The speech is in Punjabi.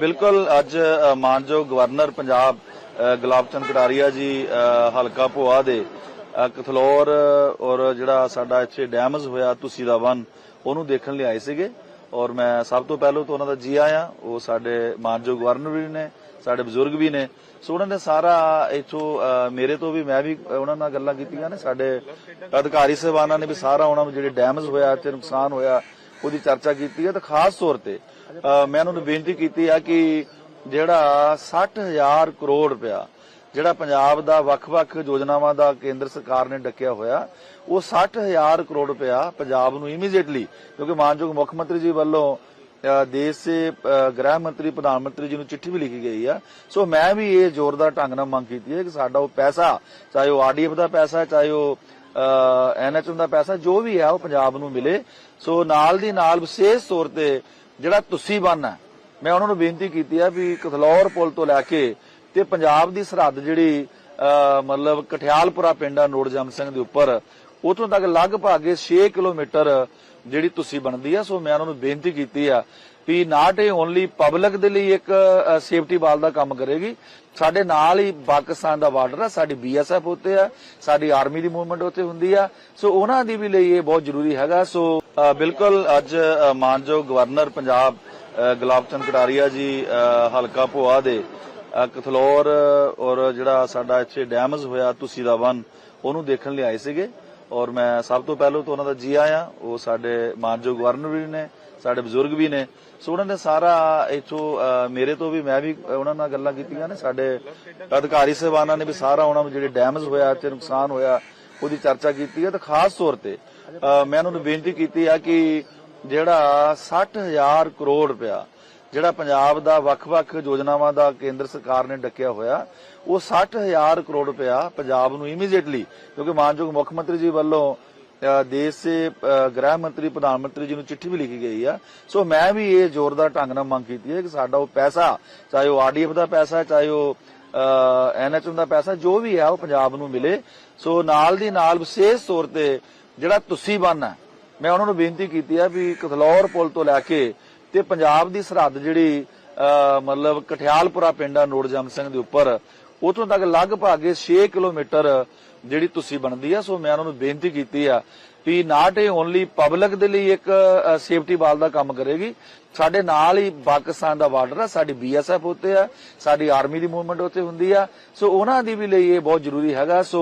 ਬਿਲਕੁਲ ਅੱਜ ਮਾਨਯੋਗ ਗਵਰਨਰ ਪੰਜਾਬ ਗੁਲਾਬ ਚੰਦ ਕਟਾਰੀਆ ਜੀ ਹਲਕਾ ਭੋਆ ਦੇ ਅ, ਕਥਲੌਰ ਔਰ ਜਿਹੜਾ ਸਾਡਾ ਇੱਥੇ ਡੈਮੇਜ ਹੋਇਆ ਤੁਸੀਂ ਦਾ ਵਨ ਉਹਨੂੰ ਦੇਖਣ ਲਈ ਆਏ ਸੀਗੇ। ਔਰ ਮੈਂ ਸਭ ਤੋਂ ਪਹਿਲਾਂ ਤਾਂ ਉਹਨਾਂ ਦਾ ਜੀ ਆਇਆਂ ਉਹ ਸਾਡੇ ਮਾਨਯੋਗ ਗਵਰਨਰ ਵੀ ਨੇ ਸਾਡੇ ਬਜ਼ੁਰਗ ਵੀ ਨੇ। ਸੋ ਉਹਨਾਂ ਨੇ ਸਾਰਾ ਇਥੋਂ ਮੇਰੇ ਤੋਂ ਵੀ ਮੈਂ ਵੀ ਉਹਨਾਂ ਨਾਲ ਗੱਲਾਂ ਕੀਤੀਆਂ ਨੇ। ਸਾਡੇ ਅਧਿਕਾਰੀ ਸਹਿਬਾਨਾਂ ਨੇ ਵੀ ਸਾਰਾ ਉਹਨਾਂ ਨੂੰ ਜਿਹੜੇ ਡੈਮੇਜ ਹੋਇਆ ਤੇ ਨੁਕਸਾਨ ਹੋਇਆ ਉਹਦੀ ਚਰਚਾ ਕੀਤੀ ਹੈ ਤੇ ਖਾਸ ਤੌਰ ਤੇ ਮੈਂ ਉਹਨਾਂ ਨੂੰ ਬੇਨਤੀ ਕੀਤੀ ਆ ਕਿ ਜਿਹੜਾ 60000 ਕਰੋੜ ਰੁਪਇਆ ਜਿਹੜਾ ਪੰਜਾਬ ਦਾ ਵੱਖ-ਵੱਖ ਯੋਜਨਾਵਾਂ ਦਾ ਕੇਂਦਰ ਸਰਕਾਰ ਨੇ ਡੱਕਿਆ ਹੋਇਆ, ਉਹ 60000 ਕਰੋੜ ਰੁਪਇਆ ਪੰਜਾਬ ਨੂੰ ਇਮੀਡੀਏਟਲੀ ਕਿਉਂਕਿ ਮਾਨਯੋਗ ਮੁੱਖ ਮੰਤਰੀ ਜੀ ਵੱਲੋਂ ਦੇਸ਼ ਦੇ ਗ੍ਰਹਿ ਮੰਤਰੀ, ਪ੍ਰਧਾਨ ਮੰਤਰੀ ਜੀ ਨੂੰ ਚਿੱਠੀ ਵੀ ਲਿਖੀ ਗਈ ਆ। ਸੋ ਮੈਂ ਵੀ ਇਹ ਜ਼ੋਰਦਾਰ ਢੰਗ ਨਾਲ ਮੰਗ ਕੀਤੀ ਹੈ ਕਿ ਸਾਡਾ ਉਹ ਪੈਸਾ, ਚਾਹੇ ਉਹ ਆਰਡੀਐਫ ਦਾ ਪੈਸਾ ਚਾਹੇ ਉਹ ਐਨਐਚਐਮ ਦਾ ਪੈਸਾ ਜੋ ਵੀ ਹੈ ਉਹ ਪੰਜਾਬ ਨੂੰ ਮਿਲੇ। ਸੋ ਨਾਲ ਦੀ ਨਾਲ ਵਿਸ਼ੇਸ਼ ਤੌਰ ਤੇ ਜਿਹੜਾ ਤੁਸੀਂ ਬੰਨ ਹੈ, ਮੈਂ ਉਹਨਾਂ ਨੂੰ ਬੇਨਤੀ ਕੀਤੀ ਆ ਵੀ ਕਥਲੌਰ ਪੁਲ ਤੋਂ ਲੈ ਕੇ ਤੇ ਪੰਜਾਬ ਦੀ ਸਰਹੱਦ ਜਿਹੜੀ ਮਤਲਬ ਕਠਿਆਲਪੁਰਾ ਪਿੰਡ ਆ ਨੋੜ ਜੰਮ ਸਿੰਘ ਦੇ ਉੱਪਰ ਉਥੋਂ ਤੱਕ ਲਗਭਗ 6 ਕਿਲੋਮੀਟਰ ਜਿਹੜੀ ਤੁਸੀਂ ਬਣਦੀ ਆ ਸੋ ਮੈਂ ਉਹਨਾਂ ਨੂੰ ਬੇਨਤੀ ਕੀਤੀ ਆ ਵੀ ਨਾਟ ਇਹ ਓਨਲੀ ਪਬਲਿਕ ਦੇ ਲਈ ਇੱਕ ਸੇਫਟੀ ਵਾਲ ਦਾ ਕੰਮ ਕਰੇਗੀ। ਸਾਡੇ ਨਾਲ ਹੀ ਪਾਕਿਸਤਾਨ ਦਾ ਬਾਰਡਰ ਆ ਸਾਡੀ ਬੀਐਸਐਫ ਉੱਤੇ ਆ ਸਾਡੀ ਆਰਮੀ ਦੀ ਮੂਵਮੈਂਟ ਉੱਤੇ ਹੁੰਦੀ ਆ। ਸੋ ਉਹਨਾਂ ਦੀ ਵੀ ਲਈ ਇਹ ਬਹੁਤ ਜ਼ਰੂਰੀ ਹੈਗਾ। ਸੋ ਬਿਲਕੁਲ ਅੱਜ ਅ, ਮਾਨਯੋਗ ਗਵਰਨਰ ਪੰਜਾਬ ਗੁਲਾਬ ਚੰਦ ਕਟਾਰੀਆ ਜੀ ਹਲਕਾ ਭੋਆ ਦੇ ਅ, ਕਥਲੌਰ ਔਰ ਜਿਹੜਾ ਸਾਡਾ ਇੱਥੇ ਡੈਮੇਜ ਹੋਇਆ ਤੁਸੀਂ ਦਾ ਵਨ ਉਹਨੂੰ ਦੇਖਣ ਲਈ ਆਏ ਸੀਗੇ। ਔਰ ਮੈਂ ਸਭ ਤੋਂ ਪਹਿਲਾਂ ਤਾਂ ਉਹਨਾਂ ਦਾ ਜੀ ਆਇਆਂ ਉਹ ਸਾਡੇ ਮਾਨਯੋਗ ਗਵਰਨਰ ਵੀ ਨੇ, ਸਾਡੇ ਬਜ਼ੁਰਗ ਵੀ ਨੇ। ਸੋ ਉਹਨਾਂ ਨੇ ਸਾਰਾ ਇਥੋਂ ਮੇਰੇ ਤੋਂ ਵੀ, ਮੈਂ ਵੀ ਉਹਨਾਂ ਨਾਲ ਗੱਲਾਂ ਕੀਤੀਆਂ ਨੇ। ਸਾਡੇ ਅਧਿਕਾਰੀ ਸਹਿਬਾਨਾਂ ਨੇ ਵੀ ਸਾਰਾ ਉਹਨਾਂ ਨੂੰ ਜਿਹੜੇ ਡੈਮੇਜ ਹੋਇਆ ਤੇ ਨੁਕਸਾਨ ਹੋਇਆ, ਉਹਦੀ ਚਰਚਾ ਕੀਤੀ ਹੈ। ਤੇ ਖਾਸ ਤੌਰ ਤੇ ਮੈਂ ਉਹਨਾਂ ਨੂੰ ਬੇਨਤੀ ਕੀਤੀ ਆ ਕਿ ਜਿਹੜਾ 60000 ਕਰੋੜ ਰੁਪਇਆ ਜਿਹੜਾ ਪੰਜਾਬ ਦਾ ਵੱਖ-ਵੱਖ ਯੋਜਨਾਵਾਂ ਦਾ ਕੇਂਦਰ ਸਰਕਾਰ ਨੇ ਡੱਕਿਆ ਹੋਇਆ, ਉਹ 60000 ਕਰੋੜ ਰੁਪਇਆ ਪੰਜਾਬ ਨੂੰ ਇਮੀਡੀਏਟਲੀ ਕਿਉਂਕਿ ਮਾਨਯੋਗ ਮੁੱਖ ਮੰਤਰੀ ਜੀ ਵੱਲੋਂ ਦੇਸ਼ ਦੇ ਗ੍ਰਹਿ ਮੰਤਰੀ, ਪ੍ਰਧਾਨ ਮੰਤਰੀ ਜੀ ਨੂੰ ਚਿੱਠੀ ਵੀ ਲਿਖੀ ਗਈ ਆ। ਸੋ ਮੈਂ ਵੀ ਇਹ ਜ਼ੋਰਦਾਰ ਢੰਗ ਨਾਲ ਮੰਗ ਕੀਤੀ ਹੈ ਕਿ ਸਾਡਾ ਉਹ ਪੈਸਾ, ਚਾਹੇ ਉਹ ਆਰਡੀਐਫ ਦਾ ਪੈਸਾ, ਚਾਹੇ ਉਹ ਐਨਐਚਐਮ ਦਾ ਪੈਸਾ, ਜੋ ਵੀ ਹੈ ਉਹ ਪੰਜਾਬ ਨੂੰ ਮਿਲੇ। ਸੋ ਨਾਲ ਦੀ ਨਾਲ ਵਿਸ਼ੇਸ਼ ਤੌਰ ਤੇ ਜਿਹੜਾ ਤੁਸੀਂ ਬੰਨ ਹੈ ਮੈਂ ਉਹਨਾਂ ਨੂੰ ਬੇਨਤੀ ਕੀਤੀ ਆ ਵੀ ਕਥਲੌਰ ਪੁਲ ਤੋਂ ਲੈ ਕੇ ਤੇ ਪੰਜਾਬ ਦੀ ਸਰਹੱਦ ਜਿਹੜੀ ਮਤਲਬ ਕਠਿਆਲਪੁਰਾ ਪਿੰਡ ਆ ਨੋੜ ਜੰਮ ਸਿੰਘ ਦੇ ਉੱਪਰ, ਉਥੋਂ ਤੱਕ ਲਗਭਗ 6 ਕਿਲੋਮੀਟਰ ਜਿਹੜੀ ਤੁਸੀਂ ਬਣਦੀ ਆ, ਸੋ ਮੈਂ ਉਹਨਾਂ ਨੂੰ ਬੇਨਤੀ ਕੀਤੀ ਆ ਵੀ ਨਾਟ ਇਹ ਓਨਲੀ ਪਬਲਿਕ ਦੇ ਲਈ ਇੱਕ ਸੇਫਟੀ ਵਾਲ ਦਾ ਕੰਮ ਕਰੇਗੀ। ਸਾਡੇ ਨਾਲ ਹੀ ਪਾਕਿਸਤਾਨ ਦਾ ਬਾਰਡਰ ਆ, ਸਾਡੀ ਬੀਐਸਐਫ ਉੱਤੇ ਆ, ਸਾਡੀ ਆਰਮੀ ਦੀ ਮੂਵਮੈਂਟ ਉੱਤੇ ਹੁੰਦੀ ਆ। ਸੋ ਉਹਨਾਂ ਦੀ ਵੀ ਲਈ ਇਹ ਬਹੁਤ ਜ਼ਰੂਰੀ ਹੈਗਾ, ਸੋ